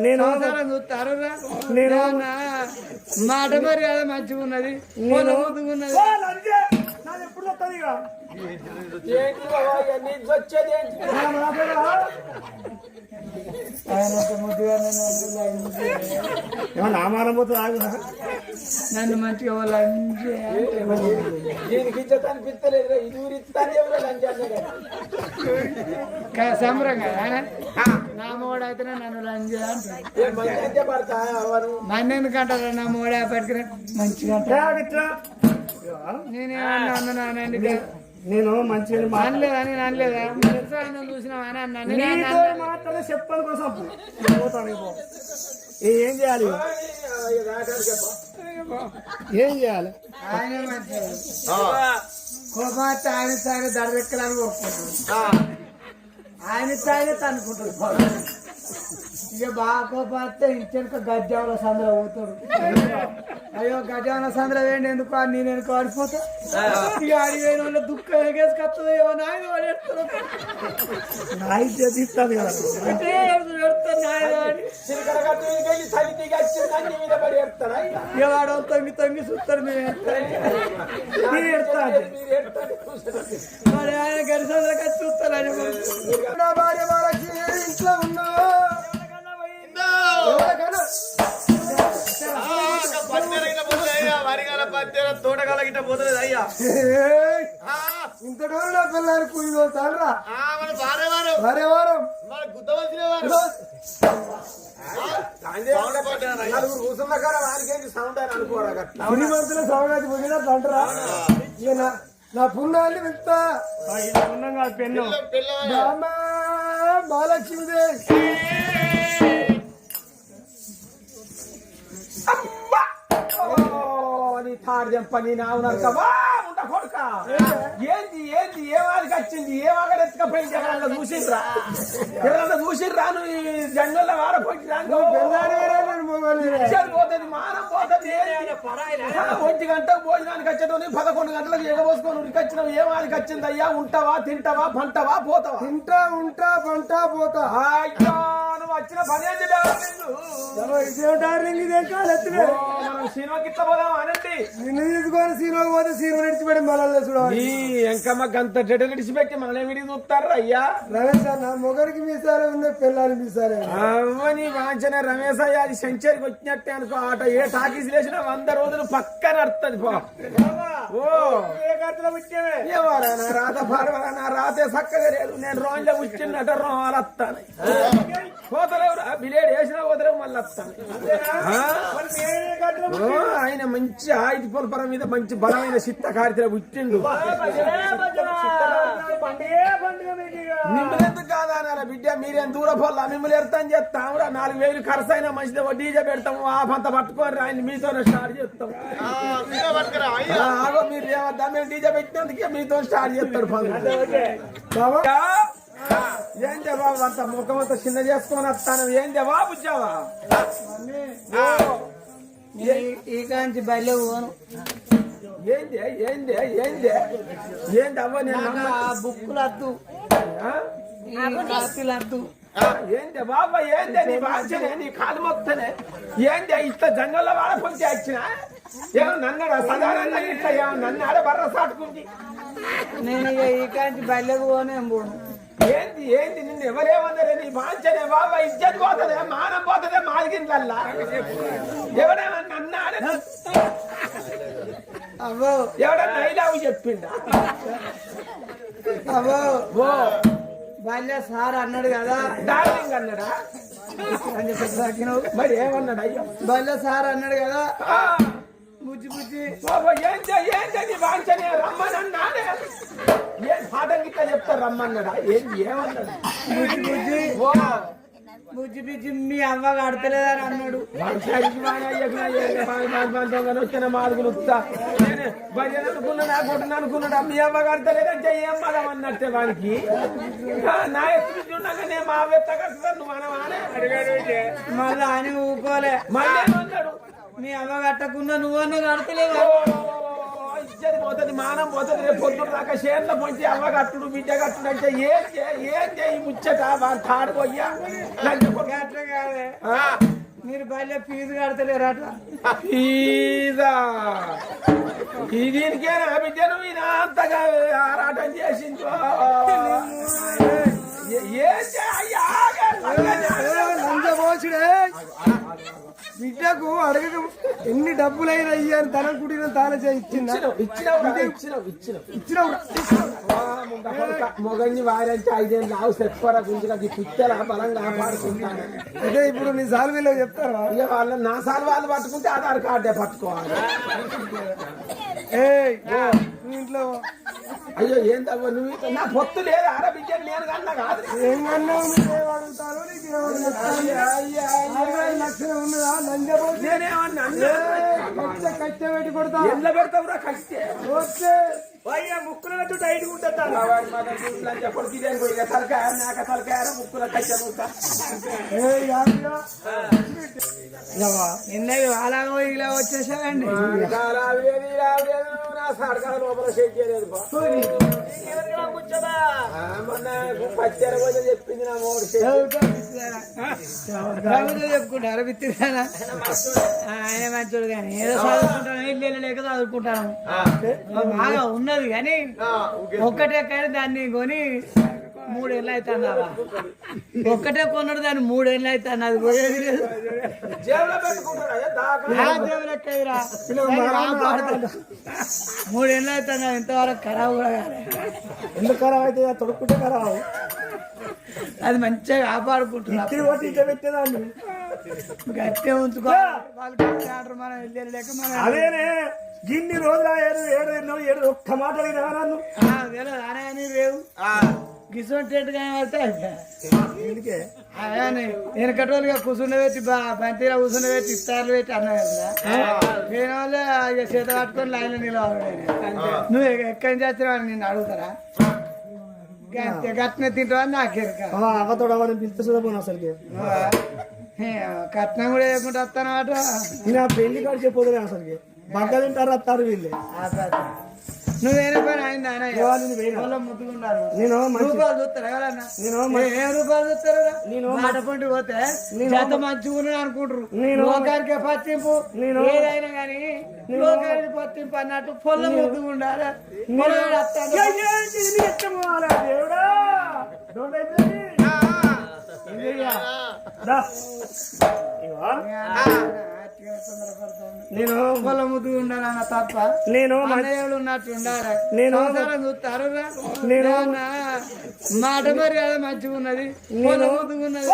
నేను నేను మాట మరి కదా మంచిగా ఉన్నది నేను ఉన్నది ఎప్పుడు వస్తుంది ఇక? నన్ను. ఏమన్నా పోతుంది మంచిగా దీనికి ఇజ్జత్ అనిపిస్తలేదు ఇది ఊరిస్తానే సంబరం కదా నా మోడ అయితేనే నన్ను వారు నన్ను ఎందుకంటారు నా మోడ పెట్టుకుని మంచిగా నాన్న నేను మంచిగా మా- అనలేదా నేను అనలేదా ఆయన అని మాట్లాడే చెప్పాలి కోసం పోతాను. ఏ, ఏం చేయాలి? ఏం చేయాలి? ఆయన కోపం ఆయన తాగి దడరెక్కలని కోరుకుంటాడు ఆయన తాగి తనుకుంటాడు ఇక బాగా కోపం వస్తే ఇంచెనక గజ్జాల సందులో పోతాడు. అయ్యో గజాన సందులో వేయండి ఎందుకు అని నేను వెనుక పడిపోతా ఇక అడిగిన వాళ్ళ దుఃఖం ఎగేసుకొస్తుంది నాయన కదా. అంటే ఇక? వాడు తొంగి తొంగి చూస్తారు మేము. మీరు. మరి ఆయన గడిసందులకి చూస్తారని భార్య వాళ్ళకి ఇంట్లో ఉన్నా తోటకాల గిట్ట పోతలేదు అయ్యా. ఏయ్, ఆ, ఇంత డోరు నా పిల్లలు మన భార్య వారు వారం. మన గుద్దవలసిన వారు. నలుగురు కూర్చున్న కాడ వారికేంటి సౌండ్ అని అనుకోరా పోయినట్లు అంటారా ఇక నా- నా పుణ్యాన్ని పెన్ను. మహాలక్ష్మీదేవి అబ్బా! ఓ, నీ తాడు చెంప నీ ఉండ కొడుక. ఏంది ఏంది ఏ వారికి వచ్చింది ఏ వాగడ ఎత్తుకపోయింది ఎవరన్నా చూసిండ్రా ఎవరన్నా చూసిండ్రా నువ్వు ఈ జంగల్లో వాడపోయింది పోతుంది మానం పోతుంది ఒంటి గంట భోజనానికి వచ్చేటోని పదకొండు గంటలకు ఎగబోసుకొని ఉరికి వచ్చినావు ఏ వారికి వచ్చింది అయ్యా? ఉంటావా తింటావా పంటవా పోతావా? తింటా ఉంటా పంటా పోతా. అయ్యో నువ్వు వచ్చిన పని? ఇదే డార్లింగ్ ఇదే సినిమాకి ఇట్లా పోదాం అనండి? నిన్ను తీసుకొని సీనిమా పోతే సీనిమా నడిచిపెట్టి మళ్ళీ చూడాలి ఈ ఎంకమ్మ గంత జడ విడిచిపెట్టి మనల్ని విడిచి చూస్తారు అయ్యా? రమేష్ అన్న మొగరికి మీసాలే ఉంది పిల్లని మీసాలే అవ్వని వాంచన రమేష్ అయ్య అది సెంచరీకి వచ్చినట్టే అనుకో ఆట ఏ టాకీస్ లేచినా వంద రోజులు పక్కన నడుతుంది పో. నా రాత పాడవరా నా రాతే చక్కగా లేదు. నేను రోజులో కూర్చున్నట్టు రోమాలు వస్తాను పోతలేవురా బిలేడు వేసినా పోతలేవు మళ్ళీ వస్తాను ఆయన మంచి ఆయుధ పొలపరం మీద మంచి బలమైన చిత్త కార్తెల పుట్టిండు. ఇక. మిమ్మల్ని ఎందుకు కాదనాల బిడ్డ మీరేం దూర పోల్లా? మిమ్మల్ని ఎడతాం చేస్తాం నాలుగు వేలు ఖర్చు అయినా మంచిది డీజే పెడతాము. ఆ పంత పట్టుకొని ఆయన మీతోనే స్టార్ట్ చేస్తాం ఆగో మీరు ఏమద్దా? మేము డీజే పెట్టినందుకే మీతో స్టార్ట్ చేస్తాడు బాబా. ఏం జవాబు? అంత ముఖం అంతా చిన్న చేసుకొని వస్తాను. ఏం జవాబు ఇచ్చావా ఈ- ఈ కాంచి బయలు పోను. ఏంది ఏంది ఏంది ఏంది అవ్వ నేను బుక్కులు? ఈ కాపీలు ఏంది బాబా ఏంది నీ వాంచనే నీ కాలు మొత్తనే ఏంది ఇట్లా జంగల్లో వాడపోతే వచ్చిన ఏమో నన్నడా సాధారణ ఇట్లా ఏమో నన్ను ఆడ బర్ర సాటుకుంది నేను ఇక ఈ కాంచి బయలకు పోనే పోను ఏంది ఏంది నిన్ను ఎవరేమన్నారే నీ వాంచనే బాబా ఇజ్జత్ పోతుందే మానం పోతుందే మాదిగింట్లల్లా ఎవడేమన్నా అన్నాడే ఎవడన్నా ఐలావు చెప్పిండా? అవ్వో ఓ. బాల్య సార్ అన్నాడు కదా. డార్లింగ్ అన్నాడా? అని చెప్పి మరి ఏమన్నాడు? అయ్యో. బాల్య సార్ అన్నాడు కదా. బుజ్జి బుజ్జి. బాబా ఏం చెయ్యి ఏం చెయ్యి వాంచనే రమ్మనన్నాడే ఏం పాఠం గిట్లా చెప్తారు రమ్మన్నాడా? ఏంది ఏమన్నాడు? బుజ్జి బుజ్జి. ఓ. బుజ్జి బుజ్జి మీ కడతలేదని అన్నాడు. భజన అనుకున్నాడు అనుకున్నాడు మీ అమ్మ కడతలేదని అన్నట్టే వానికి నా మా వెత్త నువ్వు అడిగాడు మళ్ళీ ఆయన ఊకోలే. మళ్ళీ మీ అవ్వ కట్టకుండా నువ్వన్నా కడతలేవా? ఇచ్చేది పోతుంది మానం పోతుంది రేపు పొద్దున దాకా షేర్ల పొంచి అవ్వ కట్టుడు బిడ్డ కట్టుడు అంటే ఏం చే- ఏం చేయి ముచ్చట అట్లా కాదే. మీరు బయట ఫీజు కడతలేరట ఈ దీనికేనా బిడ్డను ఈయన అంతగా ఆరాటం చేసింది. ఏ- ఏం చేయ లంచబోసుడే బిడ్డకు అడగక ఎన్ని డబ్బులైనా ఇయ్యారు ధనం కుడిన తాన ఇచ్చినావు మొగన్ని వారంటే ఐదేళ్ళు ఆవు చెప్పరా గుంజుగా పిచ్చల బలంగా కాపాడుకుంటాను. అదే ఇప్పుడు నీ సాల్వీలో చెప్తారా ఇక వాళ్ళ నా సార్ వాళ్ళు పట్టుకుంటే ఆధార్ కార్డే పట్టుకోవాలి. నువ్వు ఇంట్లో అయ్యో ఏం తవ్వ నువ్వు నా పొత్తు లేదు బిడ్డ నేను కన్నా కాదు ఏం కన్నావు నువ్వు అడుగుతారు? నీకు లక్షలు ఉన్నదా నేనేమన్నా కట్టె పెట్టి కొడతా. ఎండ్ల పెడతావురా కష్టే వచ్చే అయ్యా ముక్కులు పెట్టు టైట్ ఉంటుంది తలకాయ నాక తలకాయ ముక్కుల కచ్చ. నిన్న ఇలా సడకాల లోపల షేక్ చేయలేదు చెప్పుకుంటారు బిత్తిరానా ఆయన మంచోడు కానీ ఏదో చదువుకుంటాను ఇల్లు లేక చదువుకుంటాను బాగా ఉన్నది కానీ ఒక్కటే కానీ దాన్ని కొని మూడేళ్ళు అవుతుందావా ఒక్కటే కొన్నాడు దాన్ని మూడేళ్ళు అవుతుంది అది పోయేది లేదు. మూడేళ్ళు అవుతుంది ఇంతవరకు ఖరాబ్ కూడా కాలే. ఎందుకు ఖరాబ్ అయితే తొడుక్కుంటే ఖరాబ్. అది మంచిగా కాపాడుకుంటున్నా. ఉంచుకోవాలి. వాళ్ళు గట్టి మనం వెళ్ళి లేక మనం అదేనే గిన్ని రోజులు ఏడు ఏడు ఎన్నో ఏడు ఒక్క మాట అడిగినా నన్ను. తెలియదు అనే అని రేవు గిసొంటేట్టుగా పడితే ఎందుకే? అదే వెనకటోళ్ళుగా కూర్చుండబెట్టి బంతిలో కూర్చుండబెట్టి ఇస్తార్లు పెట్టి అన్నా కదా. నేను వాళ్ళే చేత పట్టుకొని లైన్లో నిలవాలి నువ్వు ఎక్కడి నుంచి వచ్చినావు నిన్ను అడుగుతారా? గట్టిగా గట్టిన తింటావని నాకు ఎరక. అవ్వతోడు అవ్వని పిలిస్తే చూడపోను అసలుకి. కట్నం కూడా వేయకుండా వస్తాను అట నేను పెళ్ళి కాడు చెప్పోదులే అసలుకి. బగ్గ తింటారు వస్తారు వీళ్ళు. నువ్వేనా పని నేను పోయినా. ముట్టుకుంటాను నేను రూపాయలు చూస్తారా ఎవరన్నా? నేను ఏ- రూపాయలు చూస్తారు నేను మాట పంటి పోతే చేత మంచిగా అనుకుంటారు లోకానికి పట్టింపు నేను- ఏదైనా కానీ లోకానికి పట్టింపు అన్నట్టు పొల్ల ముద్దుగా ఉండాలి. దేవుడా! నేను పొల్ల ముద్దుగా ఉండాలన్న తప్ప నేను అన్నయ్యలు ఉన్నట్టు ఉండాలి. నేను- చూస్తారు? నేను- మాట మరి అది మంచిగా ఉన్నది పొల్ల ముద్దుగా ఉన్నది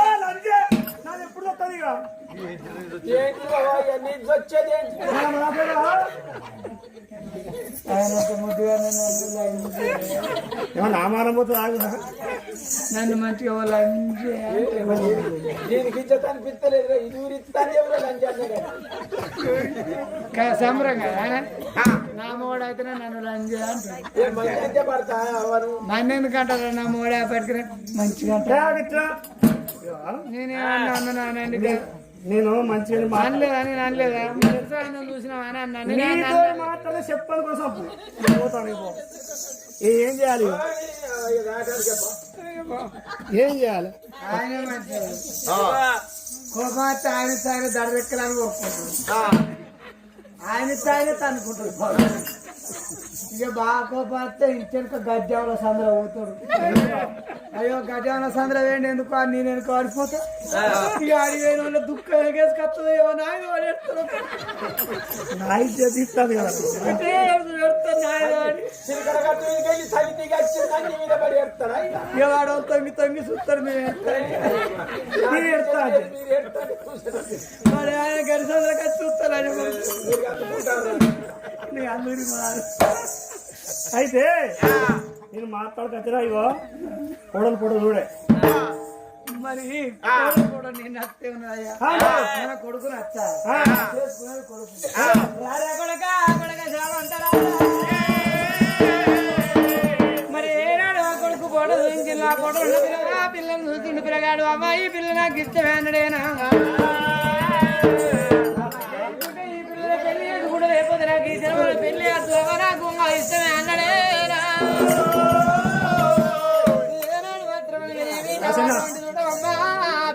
ఏమన్నా ఆమానం పోతుంది ఆగు. నన్ను మంచిగా లంచ్ దీనికి ఇచ్చత అనిపిస్తలేదు ఇది ఊరిస్తాను ఎవరో లంచాన్ని కదా. సంబరం కదా ఆయన? నా నన్ను లంచ్ అంటే నన్ను ఎందుకంటారు నా మోడ మంచిగా నేను మంచిగా అనలేదా? చూసిన అని అన్నాను. మాట్లాడే చెప్పాలి కోసం పోతాను. ఏం చేయాలి? ఏం చేయాలి? కోపం ఆయన తానే దడరెక్కలని కోరుకుంటాడు ఆయన తానే తనుకుంటాడు ఇక బాగా కోపం వస్తే ఇంచెనక గజ్జాల సందులో పోతాడు అయ్యో గజాన సందులో వేయండి ఎందుకు అని నేను వెనుక పడిపోతా ఇక ఆడి వేయడం వల్ల దుఃఖం ఎగేసుకొస్తుంది ఏమో నాయన పడేస్తాడు నా ఇజ్జత్ ఇస్తాను కదా అని. వెళ్ళి ఇక? వాడు తొంగి తొంగి చూస్తారు మేము. మీరు కూర్చోండి. మరి ఆయన గడి సందులో వచ్చి చూస్తారు అందుకుంటారు. నీ అందరి అయితే నేను మాట్లాడకచ్చరా ఇగో? పొడలు పొడలు చూడే. మరి కూడా నేను అత్తే మన కొడుకు నచ్చా చేసుకునేది కొడుకు. రారా కొడకా, కొడకా చావంటారా? మరి ఏనాడు ఆ కొడుకు పొడ చూపించి నా పొడ ఉన్న పిల్లగా పిల్లని పిల్లగాడు. అమ్మాయి పిల్ల నాకు ఇష్టమే దొంగరా దొంగ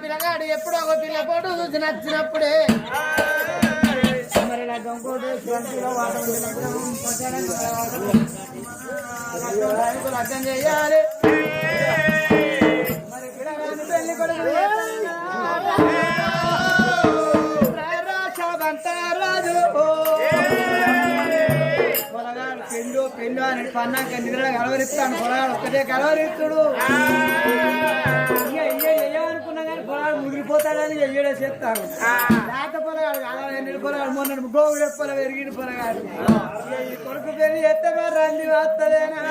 పిల్లగాడు ఎప్పుడో ఒక పిల్ల పోటు చూసి నచ్చినప్పుడే మరి లగ్గం చేయాలి మరి పిల్లగాడు పెళ్ళి రాజు పొలగాడు పెండు అని పన్నాక నిద్ర కలవరిస్తాను. పొలగాడు ఒక్కటే కలవరిస్తుడు. అనుకున్నా కానీ పొలగాడు ముదిరిపోతాడని అయ్యడే చెప్తాను లేత పొలగాడు అలా ఎన్ని పొలగాడు మొన్న గోగుడు పొల పెరిగిన పొలగాడు ఈ కొడుకు పెళ్ళి ఎత్తగా రండి వస్తలేనా?